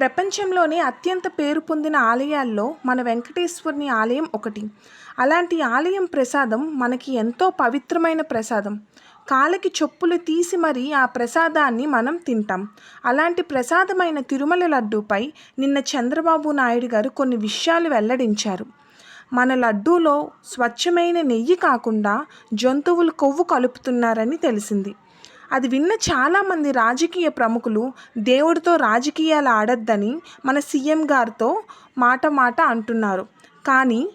ప్రపంచంలోనే అత్యంత పేరు పొందిన ఆలయాల్లో మన వెంకటేశ్వరుని ఆలయం ఒకటి. అలాంటి ఆలయం ప్రసాదం మనకి ఎంతో పవిత్రమైన ప్రసాదం. కాళ్ళకి చొప్పులు తీసి మరీ ఆ ప్రసాదాన్ని మనం తింటాం. అలాంటి ప్రసాదమైన తిరుమల లడ్డూపై నిన్న చంద్రబాబు నాయుడు గారు కొన్ని విషయాలు వెల్లడించారు. మన లడ్డూలో స్వచ్ఛమైన నెయ్యి కాకుండా జంతువులు కొవ్వు కలుపుతున్నారని తెలిసింది. అది విన్న చాలామంది రాజకీయ ప్రముఖులు దేవుడితో రాజకీయాలు ఆడద్దని మన సీఎం గారితో మాట మాట అంటున్నారు. కానీ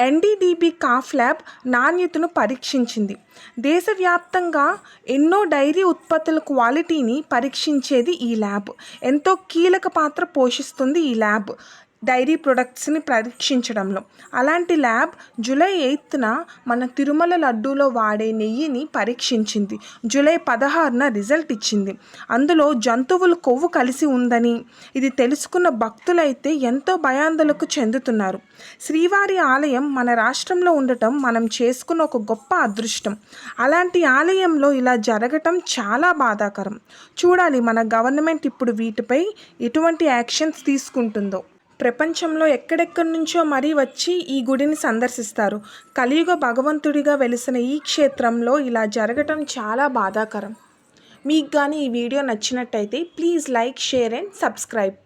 ఎన్డీడీబీ కాఫ్ ల్యాబ్ నాణ్యతను పరీక్షించింది. దేశవ్యాప్తంగా ఎన్నో డైరీ ఉత్పత్తుల క్వాలిటీని పరీక్షించేది ఈ ల్యాబ్. ఎంతో కీలక పాత్ర పోషిస్తుంది ఈ ల్యాబ్. డైరీ ప్రొడక్ట్స్ని పరీక్షించడంలో. అలాంటి ల్యాబ్ జూలై ఎయిత్న మన తిరుమల లడ్డూలో వాడే నెయ్యిని పరీక్షించింది. జూలై పదహారున రిజల్ట్ ఇచ్చింది. అందులో జంతువుల కొవ్వు కలిసి ఉందని ఇది తెలుసుకున్న భక్తులైతే ఎంతో భయాందోళనకు చెందుతున్నారు. శ్రీవారి ఆలయం మన రాష్ట్రంలో ఉండటం మనం చేసుకున్న ఒక గొప్ప అదృష్టం. అలాంటి ఆలయంలో ఇలా జరగటం చాలా బాధాకరం. చూడాలి మన గవర్నమెంట్ ఇప్పుడు వీటిపై ఎటువంటి యాక్షన్స్ తీసుకుంటుందో. ప్రపంచంలో ఎక్కడెక్కడి నుంచో మరీ వచ్చి ఈ గుడిని సందర్శిస్తారు. కలియుగ భగవంతుడిగా వెలిసిన ఈ క్షేత్రంలో ఇలా జరగటం చాలా బాధాకరం. మీకు కానీ ఈ వీడియో నచ్చినట్టయితే please like share and subscribe.